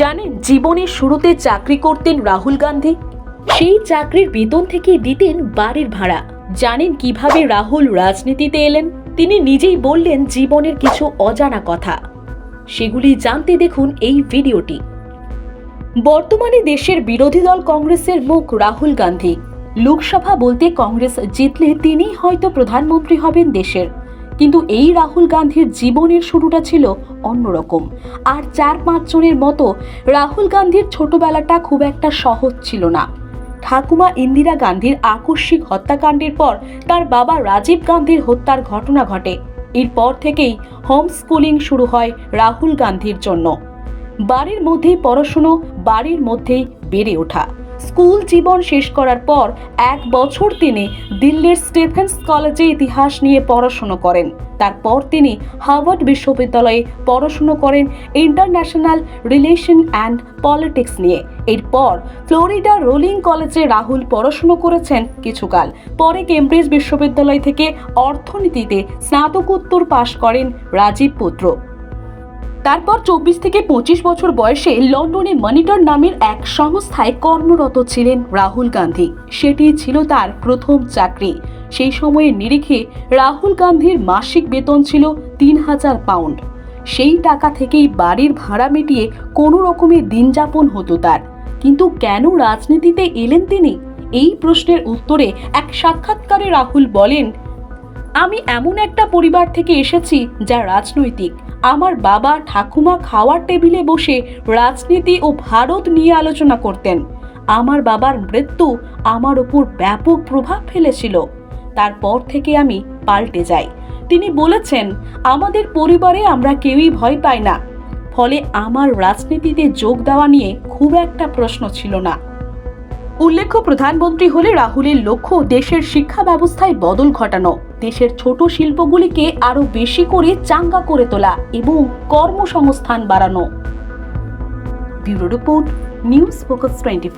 জানেন জীবনের শুরুতে চাকরি করতেন রাহুল গান্ধী? সেই চাকরির বেতন থেকে দিতেন বাড়ির ভাড়া। জানেন কীভাবে রাহুল রাজনীতিতে এলেন? তিনি নিজেই বললেন জীবনের কিছু অজানা কথা। সেগুলি জানতে দেখুন এই ভিডিওটি। বর্তমানে দেশের বিরোধী দল কংগ্রেসের মুখ রাহুল গান্ধী। লোকসভা বলতে কংগ্রেস জিতলে তিনিই হয়তো প্রধানমন্ত্রী হবেন দেশের। কিন্তু এই রাহুল গান্ধীর জীবনের শুরুটা ছিল অন্যরকম। আর চার পাঁচ জনের মতো রাহুল গান্ধীর ছোটবেলাটা খুব একটা সহজ ছিল না। ঠাকুমা ইন্দিরা গান্ধীর আকস্মিক হত্যাকাণ্ডের পর তার বাবা রাজীব গান্ধীর হত্যার ঘটনা ঘটে। এরপর থেকেই হোম স্কুলিং শুরু হয় রাহুল গান্ধীর জন্য। বাড়ির মধ্যেই পড়াশুনো, বাড়ির মধ্যেই বেড়ে ওঠা। স্কুল জীবন শেষ করার পর এক বছর তিনি দিল্লির স্টিফেন্স কলেজে ইতিহাস নিয়ে পড়াশুনো করেন। তারপর তিনি হার্ভার্ড বিশ্ববিদ্যালয়ে পড়াশুনো করেন ইন্টারন্যাশনাল রিলেশন অ্যান্ড পলিটিক্স নিয়ে। এরপর ফ্লোরিডা রোলিং কলেজে রাহুল পড়াশুনো করেছেন কিছুকাল। পরে কেমব্রিজ বিশ্ববিদ্যালয় থেকে অর্থনীতিতে স্নাতকোত্তর পাশ করেন রাজীব পুত্র। তারপর চব্বিশ থেকে পঁচিশ বছর বয়সে লন্ডনে মনিটর নামের এক সংস্থায় কর্মরত ছিলেন রাহুল গান্ধী। সেটি ছিল তার প্রথম চাকরি। সেই সময়ের নিরিখে রাহুল গান্ধীর মাসিক বেতন ছিল তিন হাজার পাউন্ড। সেই টাকা থেকেই বাড়ির ভাড়া মিটিয়ে কোনো রকমে দিন যাপন হতো তার। কিন্তু কেন রাজনীতিতে এলেন তিনি? এই প্রশ্নের উত্তরে এক সাক্ষাৎকারে রাহুল বলেন, আমি এমন একটা পরিবার থেকে এসেছি যা রাজনৈতিক। আমার বাবা ঠাকুমা খাওয়ার টেবিলে বসে রাজনীতি ও ভারত নিয়ে আলোচনা করতেন। আমার বাবার মৃত্যু আমার ওপর ব্যাপক প্রভাব ফেলেছিল। তারপর থেকে আমি পাল্টে যাই। তিনি বলেছেন, আমাদের পরিবারে আমরা কেউই ভয় পাই না। ফলে আমার রাজনীতিতে যোগ দেওয়া নিয়ে খুব একটা প্রশ্ন ছিল না। উল্লেখ্য প্রধানমন্ত্রী হলে রাহুলের লক্ষ্য দেশের শিক্ষা ব্যবস্থায় বদল ঘটানো। দেশের ছোট শিল্পগুলিকে আরও বেশি করে চাঙ্গা করে তোলা এবং কর্মসংস্থান বাড়ানো। Bureau report, news focus twenty